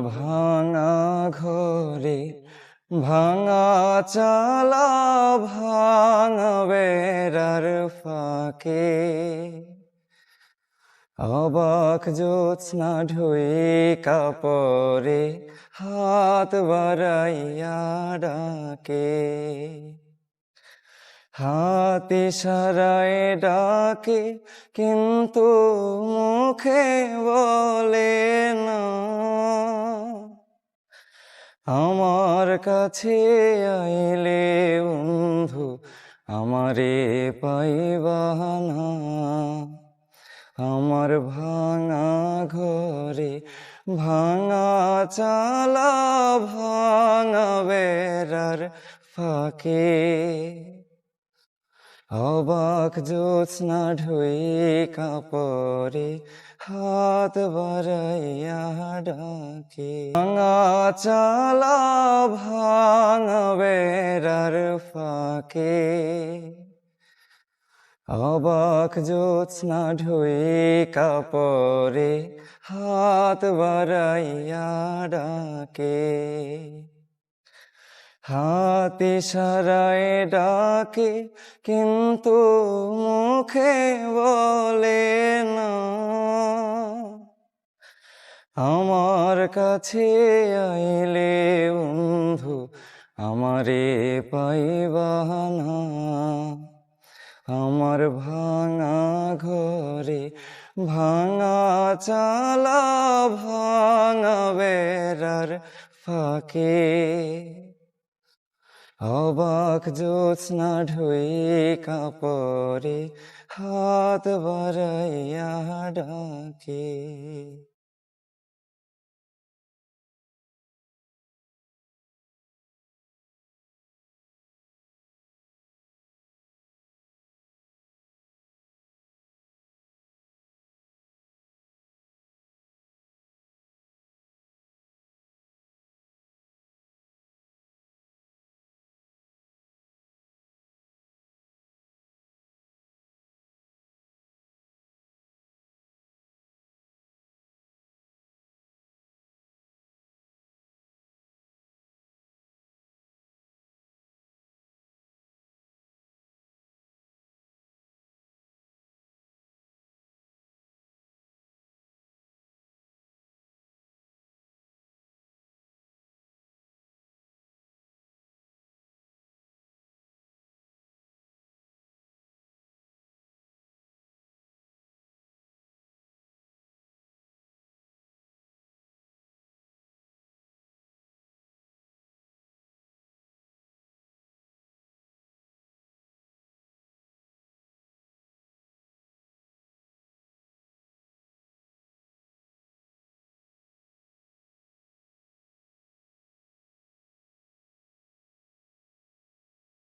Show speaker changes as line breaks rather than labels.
ভাঙা ঘরে ভাঙা চালা ভাঙা বেড়ার ফাঁকে। অবাক জ্যোৎস্না ঢুই কাপড়ে হাত বাড়াইয়া ডাকে। হাতি সারায় ডাকে, কিন্তু মুখে বলে না। আমার কাছে আইলে বন্ধু, আমারে পাইবানা আমার ভাঙা ঘরে ভাঙা চালা, ভাঙা বেড়ার ফাঁকে অবাক জ্যোৎস্না ঢুই কাপড়ে হাত বাড়াইয়া ডাকে। ভাঙা চালা ভাঙা বেড়ার ফাঁকে। অবাক জ্যোৎস্না ঢুই কাপড়ে হাত বাড়াইয়া ডাকে। হাতি সারায় ডাকে, কিন্তু মুখে বলে না। আমার কাছে আইলে বন্ধু, আমারে পাইবানা আমার ভাঙা ঘরে ভাঙা চালা, ভাঙা বেড়ার ফাঁকে অবাক জ্যোৎস্না ঢুই কাপড়ে হাত বাড়াইয়া ডাকে।